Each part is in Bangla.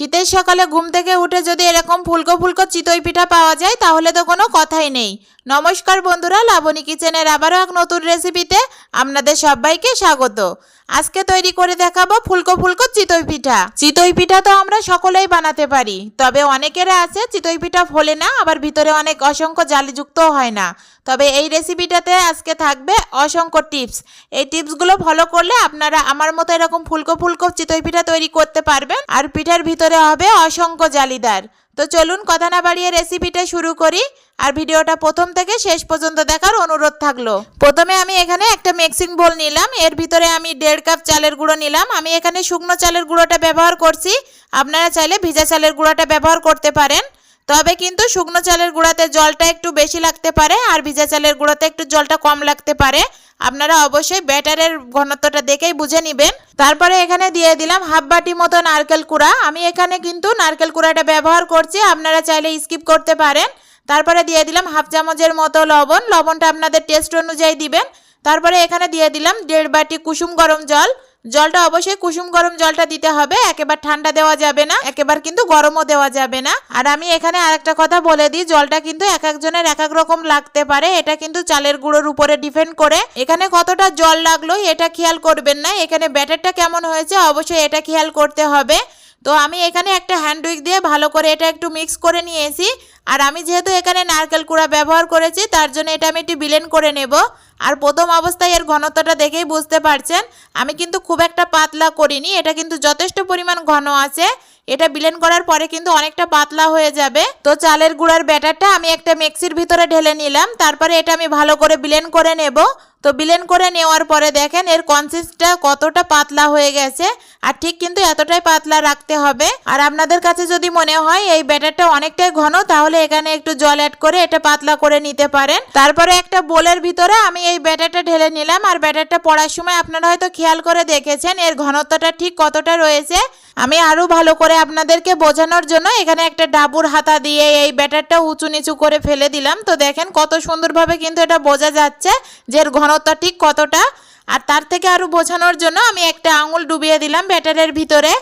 শীতের সকালে ঘুম থেকে উঠে যদি এরকম ফুলকো ফুলকো চিতই পিঠা পাওয়া যায়, তাহলে তো কোনো কথাই নেই। নমস্কার বন্ধুরা, লাবণী কিচেনের আবারও এক নতুন রেসিপিতে আপনাদের সবাইকে স্বাগত। আজকে তৈরি করে দেখাবো ফুলকো ফুলকো চিতই পিঠা। চিতই পিঠা তো আমরা সকলেই বানাতে পারি, তবে অনেকের আছে চিতই পিঠা ফোলে না, আবার ভিতরে অনেক অসংখ্য জালিযুক্তও হয় না। তবে এই রেসিপিটাতে আজকে থাকবে অসংখ্য টিপস এই টিপসগুলো ফলো করলে আপনারা আমার মতো এরকম ফুলকো ফুলকো চিতই পিঠা তৈরি করতে পারবেন, আর পিঠার ভিতরে হবে অসংখ্য জালিদার। তো চলুন কথা না বাড়িয়ে রেসিপিটা শুরু করি। আর ভিডিওটা প্রথম থেকে শেষ পর্যন্ত দেখার অনুরোধ থাকল। প্রথমে আমি এখানে একটা মিক্সিং বোল নিলাম। এর ভিতরে আমি দেড় কাপ চালের গুঁড়ো নিলাম। আমি এখানে শুকনো চালের গুঁড়োটা ব্যবহার করছি। আপনারা চাইলে ভিজা চালের গুঁড়োটা ব্যবহার করতে পারেন। তবে কিন্তু শুকনো চালের গুঁড়াতে জলটা একটু বেশি লাগতে পারে আর ভিজা চালের গুঁড়োতে একটু জলটা কম লাগতে পারে। আপনারা অবশ্যই ব্যাটারের ঘনত্বটা দেখেই বুঝে নেবেন। তারপরে এখানে দিয়ে দিলাম হাফ বাটি মতো নারকেল কুড়া। আমি এখানে কিন্তু নারকেল কুড়াটা ব্যবহার করছি, আপনারা চাইলে স্কিপ করতে পারেন। তারপরে দিয়ে দিলাম হাফ চামচের মতো লবণ। লবণটা আপনাদের টেস্ট অনুযায়ী দিবেন। তারপরে এখানে দিয়ে দিলাম দেড় বাটি কুসুম গরম জল। জলটা অবশ্যই কুসুম গরম জলটা দিতে হবে। একেবার ঠান্ডা দেওয়া যাবে না, একেবার কিন্তু গরমও দেওয়া যাবে না। আর আমি এখানে আরেকটা কথা বলে দিই, জলটা কিন্তু এক একজনের এক এক রকম লাগতে পারে। এটা কিন্তু চালের গুঁড়োর উপরে ডিপেন্ড করে। এখানে কতটা জল লাগল এটা খেয়াল করবেন না। এখানে ব্যাটারটা কেমন হয়েছে অবশ্যই এটা খেয়াল করতে হবে। তো আমি এখানে একটা হ্যান্ড উইক দিয়ে ভালো করে এটা একটু মিক্স করে নিয়েছি। আর আমি যেহেতু এখানে নারকেল কুড়া ব্যবহার করেছি, তার জন্য এটা আমি একটু বিলেন করে নেব। আর প্রথম অবস্থায় এর ঘনত্বটা দেখেই বুঝতে পারছেন, আমি কিন্তু খুব একটা পাতলা করিনি, এটা কিন্তু যথেষ্ট পরিমাণ ঘন আছে। এটা বিলেন করার পরে কিন্তু অনেকটা পাতলা হয়ে যাবে। তো চালের গুঁড়ার ব্যাটারটা আমি একটা মিক্সির ভিতরে ঢেলে নিলাম, তারপরে এটা আমি ভালো করে বিলেন করে নেব। তো বিলেন করে নেওয়ার পরে দেখেন এর কনসিস্টটা কতটা পাতলা হয়ে গেছে আর ঠিক কিন্তু এতটাই পাতলা রাখতে হবে। আর আপনাদের কাছে যদি মনে হয় এই ব্যাটারটা অনেকটাই ঘন, তাহলে এখানে একটু জল অ্যাড করে এটা পাতলা করে নিতে পারেন। তারপরে একটা বোলের ভিতরে আমি এই ব্যাটারটা ঢেলে নিলাম আর ব্যাটারটা পড়ার সময় আপনারা হয়তো খেয়াল করে দেখেছেন এর ঘনত্বটা ঠিক কতটা রয়েছে। আমি আরও ভালো করে আপনাদেরকে বোঝানোর জন্য এখানে একটা ডাবুর হাতা দিয়ে এই ব্যাটারটা উঁচু নিচু করে ফেলে দিলাম। তো দেখেন কত সুন্দরভাবে কিন্তু এটা বোঝা যাচ্ছে যে এর ঘনত্ব ঠিক কতটা? আর তার থেকে আরও বোঝানোর জন্য আমি একটা আঙুল ডুবিয়ে দিলাম ব্যাটারের ভিতরে।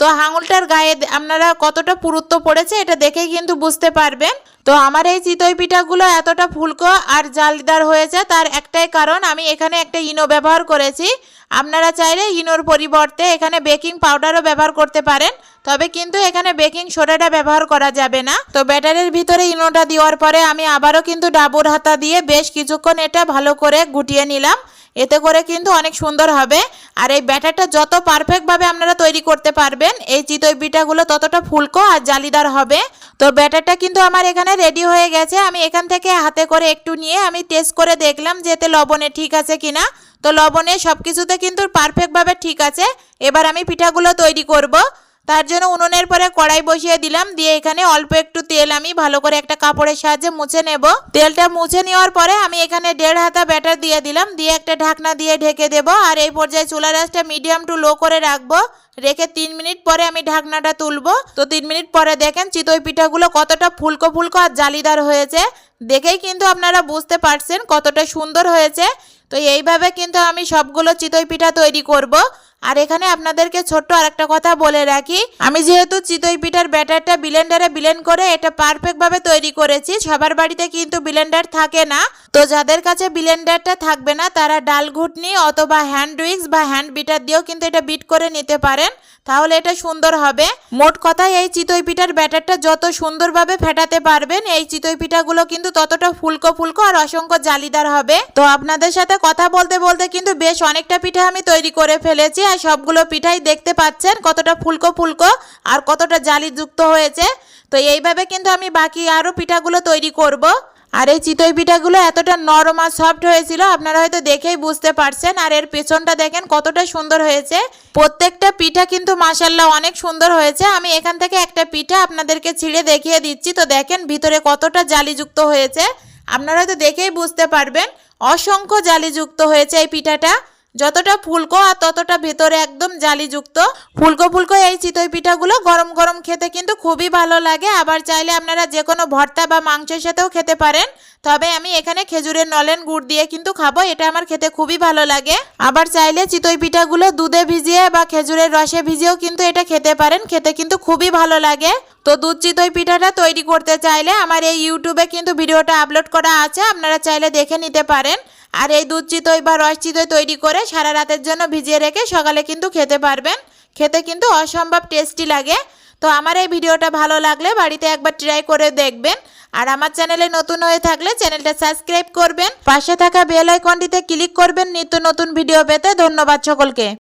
তো আঙুলটার গায়ে আপনারা কতটা পুরুত্ব পড়েছে এটা দেখেই কিন্তু বুঝতে পারবেন। তো আমার এই চিতই পিঠাগুলো এতটা ফুলকো আর জালদার হয়েছে, তার একটাই কারণ আমি এখানে একটা ইনো ব্যবহার করেছি। আপনারা চাইলে ইনোর পরিবর্তে এখানে বেকিং পাউডারও ব্যবহার করতে পারেন, তবে কিন্তু এখানে বেকিং সোডাটা ব্যবহার করা যাবে না। তো ব্যাটারের ভিতরে ইনোটা দেওয়ার পরে আমি আবারও কিন্তু ডাবুর হাতা দিয়ে বেশ কিছুক্ষণ এটা ভালো করে গুটিয়ে নিলাম। এতে করে কিন্তু অনেক সুন্দর হবে। আর এই ব্যাটারটা যত পারফেক্টভাবে আপনারা তৈরি করতে পারবেন, এই চিতই পিঠাগুলো ততটা ফুলকো আর জালিদার হবে। তো ব্যাটারটা কিন্তু আমার এখানে রেডি হয়ে গেছে। আমি এখান থেকে হাতে করে একটু নিয়ে আমি টেস্ট করে দেখলাম যে এতে লবণে ঠিক আছে কিনা। তো লবণে সব কিছুতে কিন্তু পারফেক্টভাবে ঠিক আছে। এবার আমি পিঠাগুলো তৈরি করব। তার জন্য উনুনের পরে কড়াই বসিয়ে দিলাম। দিয়ে এখানে অল্প একটু তেল আমি ভালো করে একটা কাপড়ের সাহায্যে মুছে নেব। তেলটা মুছে নেওয়ার পরে আমি এখানে দেড় হাতা ব্যাটার দিয়ে দিলাম। দিয়ে একটা ঢাকনা দিয়ে ঢেকে দেব। আর এই পর্যায়ে চুলা রাসটা মিডিয়াম টু লো করে রাখব। রেখে তিন মিনিট পরে আমি ঢাকনাটা তুলবো। তো তিন মিনিট পরে দেখেন চিতই পিঠাগুলো কতটা ফুলকো ফুলকো আর জালিদার হয়েছে। দেখেই কিন্তু আপনারা বুঝতে পারছেন কতটা সুন্দর হয়েছে। তো এইভাবে কিন্তু আমি সবগুলো চিতই পিঠা তৈরি করব। আর এখানে আপনাদেরকে ছোট্ট আরেকটা কথা বলে রাখি। আমি যেহেতু চিতই পিঠার ব্যাটারটা ব্লেন্ডারে ব্লেন্ড করে এটা পারফেক্টভাবে তৈরি করেছি, সবার বাড়িতে কিন্তু ব্লেন্ডার থাকে না। তো যাদের কাছে ব্লেন্ডারটা থাকবে না, তারা ডাল ঘুটনি অথবা হ্যান্ড উইক্স বা হ্যান্ড বিটার দিয়েও কিন্তু এটা বিট করে নিতে পারেন, তাহলে এটা সুন্দর হবে। মোট কথায় এই চিতই পিঠার ব্যাটারটা যত সুন্দরভাবে ফেটাতে পারবেন, এই চিতই পিঠাগুলো কিন্তু ততটা ফুলকো ফুলকো আর অসংখ্য জালিদার হবে। তো আপনাদের সাথে কথা বলতে বলতে কিন্তু বেশ অনেকটা পিঠা আমি তৈরি করে ফেলেছি আর সবগুলো পিঠাই দেখতে পাচ্ছেন, কতটা ফুলকো ফুলকো আর কতটা জালিযুক্ত হয়েছে। তো এইভাবে কিন্তু আমি বাকি আরও পিঠাগুলো তৈরি করব। আর এই চিতই পিঠাগুলো এতটা নরম আর সফট হয়েছিল, আপনারা হয়তো দেখেই বুঝতে পারছেন। আর এর পেছনটা দেখেন কতটা সুন্দর হয়েছে। প্রত্যেকটা পিঠা কিন্তু মাসাল্লাহ অনেক সুন্দর হয়েছে। আমি এখান থেকে একটা পিঠা আপনাদেরকে ছিঁড়ে দেখিয়ে দিচ্ছি। তো দেখেন ভিতরে কতটা জালিযুক্ত হয়েছে। আপনারা হয়তো দেখেই বুঝতে পারবেন, অসংখ্য জালিযুক্ত হয়েছে এই পিঠাটা। যতটা ফুলকো আর ততটা ভেতরে একদম জালিযুক্ত, ফুলকো ফুলকো এই চিতই পিঠাগুলো গরম গরম খেতে কিন্তু খুবই ভালো লাগে। আবার চাইলে আপনারা যে কোনো ভর্তা বা মাংসের সাথেও খেতে পারেন। তবে আমি এখানে খেজুরের নলেন গুড় দিয়ে কিন্তু খাব, এটা আমার খেতে খুবই ভালো লাগে। আবার চাইলে চিতই পিঠাগুলো দুধে ভিজিয়ে বা খেজুরের রসে ভিজিয়েও কিন্তু এটা খেতে পারেন, খেতে কিন্তু খুবই ভালো লাগে। তো দুধ চিতই পিঠাটা তৈরি করতে চাইলে আমার এই ইউটিউবে কিন্তু ভিডিওটা আপলোড করা আছে, আপনারা চাইলে দেখে নিতে পারেন। আর এই দুধ চিতই বা রস চিতই তৈরি করে সারা রাতের জন্য ভিজিয়ে রেখে সকালে কিন্তু খেতে পারবেন। খেতে কিন্তু অসম্ভব টেস্টি লাগে। তো আমার এই ভিডিওটা ভালো লাগলে বাড়িতে একবার ট্রাই করে দেখবেন। আর আমার চ্যানেলে নতুন হয়ে থাকলে চ্যানেলটা সাবস্ক্রাইব করবেন। পাশে থাকা বেল আইকনটিতে ক্লিক করবেন নিত্য নতুন ভিডিও পেতে। ধন্যবাদ সকলকে।